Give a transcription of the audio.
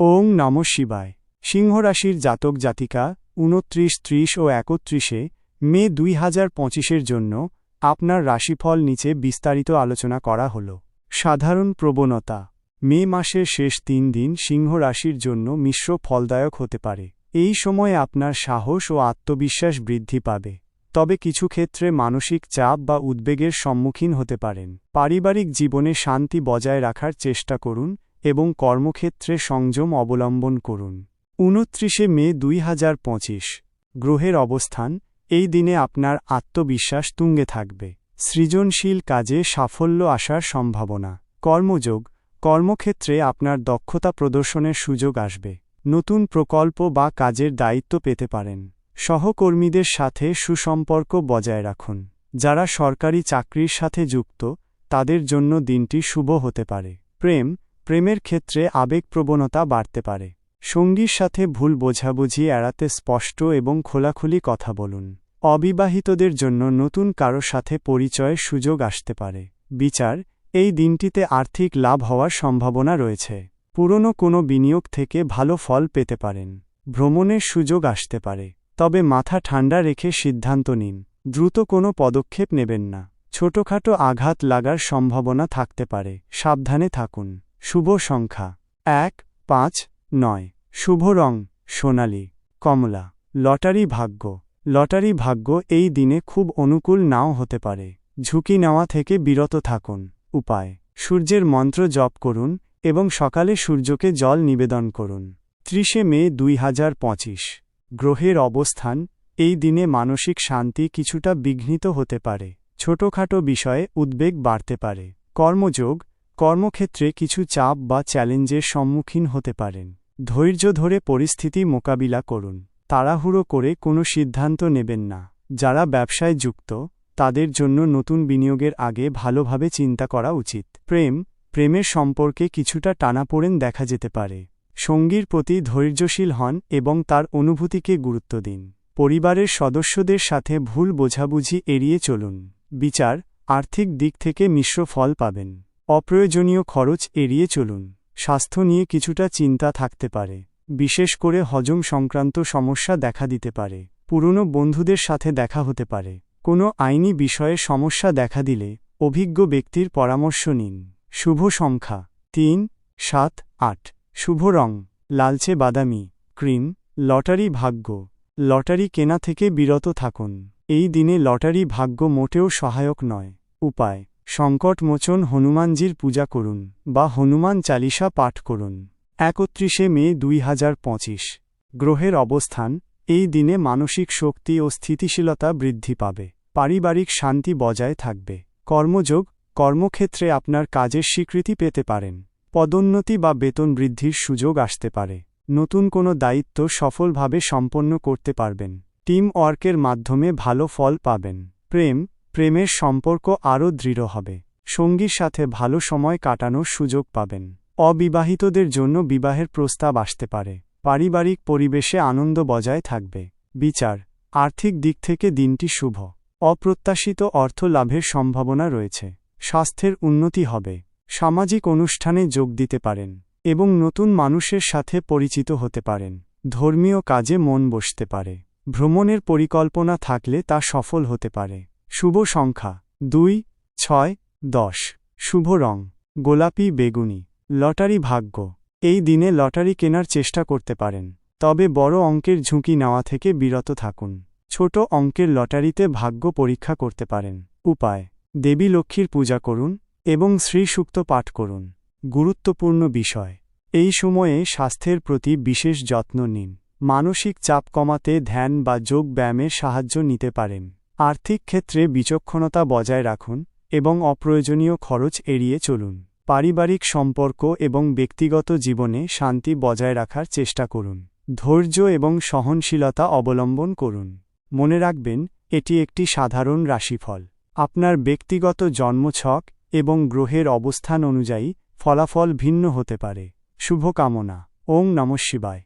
ওং নম শিবায়। সিংহরাশির জাতক জাতিকা, উনত্রিশ, ত্রিশ ও একত্রিশে মে দুই হাজার পঁচিশের জন্য আপনার রাশিফল নিচে বিস্তারিত আলোচনা করা হল। সাধারণ প্রবণতা। মে মাসের শেষ তিন দিন সিংহ রাশির জন্য মিশ্র ফলদায়ক হতে পারে। এই সময়ে আপনার সাহস ও আত্মবিশ্বাস বৃদ্ধি পাবে। তবে কিছু ক্ষেত্রে মানসিক চাপ বা উদ্বেগের সম্মুখীন হতে পারেন। পারিবারিক জীবনে শান্তি বজায় রাখার চেষ্টা করুন এবং কর্মক্ষেত্রে সংযম অবলম্বন করুন। উনত্রিশে মে দুই হাজার পঁচিশ, গ্রহের অবস্থান, এই দিনে আপনার আত্মবিশ্বাস তুঙ্গে থাকবে। সৃজনশীল কাজে সাফল্য আসার সম্ভাবনা। কর্মযোগ, কর্মক্ষেত্রে আপনার দক্ষতা প্রদর্শনের সুযোগ আসবে। নতুন প্রকল্প বা কাজের দায়িত্ব পেতে পারেন। সহকর্মীদের সাথে সুসম্পর্ক বজায় রাখুন। যারা সরকারি চাকরির সাথে যুক্ত, তাদের জন্য দিনটি শুভ হতে পারে। প্রেম প্রেমের ক্ষেত্রে আবেগপ্রবণতা বাড়তে পারে। সঙ্গীর সাথে ভুল বোঝাবুঝি এড়াতে স্পষ্ট এবং খোলাখুলি কথা বলুন। অবিবাহিতদের জন্য নতুন কারও সাথে পরিচয়ের সুযোগ আসতে পারে। বিচার, এই দিনটিতে আর্থিক লাভ হওয়ার সম্ভাবনা রয়েছে। পুরনো কোনো বিনিয়োগ থেকে ভালো ফল পেতে পারেন। ভ্রমণের সুযোগ আসতে পারে। তবে মাথা ঠান্ডা রেখে সিদ্ধান্ত নিন। দ্রুত কোনো পদক্ষেপ নেবেন না। ছোটখাটো আঘাত লাগার সম্ভাবনা থাকতে পারে। সাবধানে থাকুন। শুভ সংখ্যা। এক, পাঁচ, নয়। শুভ রং, সোনালি। কমলা। লটারি ভাগ্য। লটারি ভাগ্য এই দিনে খুব অনুকূল নাও হতে পারে। ঝুঁকি নেওয়া থেকে বিরত থাকুন। উপায়। সূর্যের মন্ত্র জপ করুন এবং সকালে সূর্যকে জল নিবেদন করুন। ত্রিশে মে দুই হাজার পঁচিশ। গ্রহের অবস্থান। এই দিনে মানসিক শান্তি কিছুটা বিঘ্নিত হতে পারে। ছোটখাটো বিষয়ে উদ্বেগ বাড়তে পারে। কর্মযোগ। কর্মক্ষেত্রে কিছু চাপ বা চ্যালেঞ্জের সম্মুখীন হতে পারেন। ধৈর্য ধরে পরিস্থিতি মোকাবিলা করুন। তাড়াহুড়ো করে কোনো সিদ্ধান্ত নেবেন না। যারা ব্যবসায় যুক্ত, তাদের জন্য নতুন বিনিয়োগের আগে ভালোভাবে চিন্তা করা উচিত। প্রেম, প্রেমের সম্পর্কে কিছুটা টানাপোড়েন দেখা যেতে পারে। সঙ্গীর প্রতি ধৈর্যশীল হন এবং তার অনুভূতিকে গুরুত্ব দিন। পরিবারের সদস্যদের সাথে ভুল বোঝাবুঝি এড়িয়ে চলুন। বিচার, আর্থিক দিক থেকে মিশ্র ফল পাবেন। অপ্রয়োজনীয় খরচ এড়িয়ে চলুন। স্বাস্থ্য নিয়ে কিছুটা চিন্তা থাকতে পারে। বিশেষ করে হজম সংক্রান্ত সমস্যা দেখা দিতে পারে। পুরনো বন্ধুদের সাথে দেখা হতে পারে। কোনো আইনি বিষয়ে সমস্যা দেখা দিলে অভিজ্ঞ ব্যক্তির পরামর্শ নিন। শুভ সংখ্যা তিন, সাত, আট। শুভ রং লালচে বাদামি, ক্রিম, লটারি ভাগ্য। লটারি কেনা থেকে বিরত থাকুন। এই দিনে লটারি ভাগ্য মোটেও সহায়ক নয়। উপায় সংকটমোচন হনুমানজির পূজা করুন বা হনুমান চালিসা পাঠ করুন। একত্রিশে মে দুই হাজার পঁচিশ। গ্রহের অবস্থান, এই দিনে মানসিক শক্তি ও স্থিতিশীলতা বৃদ্ধি পাবে। পারিবারিক শান্তি বজায় থাকবে। কর্মযোগ, কর্মক্ষেত্রে আপনার কাজের স্বীকৃতি পেতে পারেন। পদোন্নতি বা বেতন বৃদ্ধির সুযোগ আসতে পারে। নতুন কোনো দায়িত্ব সফলভাবে সম্পন্ন করতে পারবেন। টিম ওয়ার্কের মাধ্যমে ভালো ফল পাবেন। প্রেম প্রেমের সম্পর্ক আরও দৃঢ় হবে। সঙ্গীর সাথে ভালো সময় কাটানোর সুযোগ পাবেন। অবিবাহিতদের জন্য বিবাহের প্রস্তাব আসতে পারে। পারিবারিক পরিবেশে আনন্দ বজায় থাকবে। বিচার। আর্থিক দিক থেকে দিনটি শুভ। অপ্রত্যাশিত অর্থ লাভের সম্ভাবনা রয়েছে। স্বাস্থ্যের উন্নতি হবে। সামাজিক অনুষ্ঠানে যোগ দিতে পারেন এবং নতুন মানুষের সাথে পরিচিত হতে পারেন। ধর্মীয় কাজে মন বসতে পারে। ভ্রমণের পরিকল্পনা থাকলে তা সফল হতে পারে। শুভ সংখ্যা, দুই, ছয়, দশ। শুভ রং, গোলাপি বেগুনি। লটারি ভাগ্য, এই দিনে লটারি কেনার চেষ্টা করতে পারেন, তবে বড় অঙ্কের ঝুঁকি নেওয়া থেকে বিরত থাকুন। ছোট অঙ্কের লটারিতে ভাগ্য পরীক্ষা করতে পারেন। উপায়, দেবী লক্ষ্মীর পূজা করুন এবং শ্রীসূক্ত পাঠ করুন। গুরুত্বপূর্ণ বিষয়, এই সময়ে স্বাস্থ্যের প্রতি বিশেষ যত্ন নিন। মানসিক চাপ কমাতে ধ্যান বা যোগ ব্যায়ামের সাহায্য নিতে পারেন। আর্থিক ক্ষেত্রে বিচক্ষণতা বজায় রাখুন এবং অপ্রয়োজনীয় খরচ এড়িয়ে চলুন। পারিবারিক সম্পর্ক এবং ব্যক্তিগত জীবনে শান্তি বজায় রাখার চেষ্টা করুন। ধৈর্য এবং সহনশীলতা অবলম্বন করুন। মনে রাখবেন, এটি একটি সাধারণ রাশিফল। আপনার ব্যক্তিগত জন্মছক এবং গ্রহের অবস্থান অনুযায়ী ফলাফল ভিন্ন হতে পারে। শুভকামনা। ওং নমঃ শিবায়।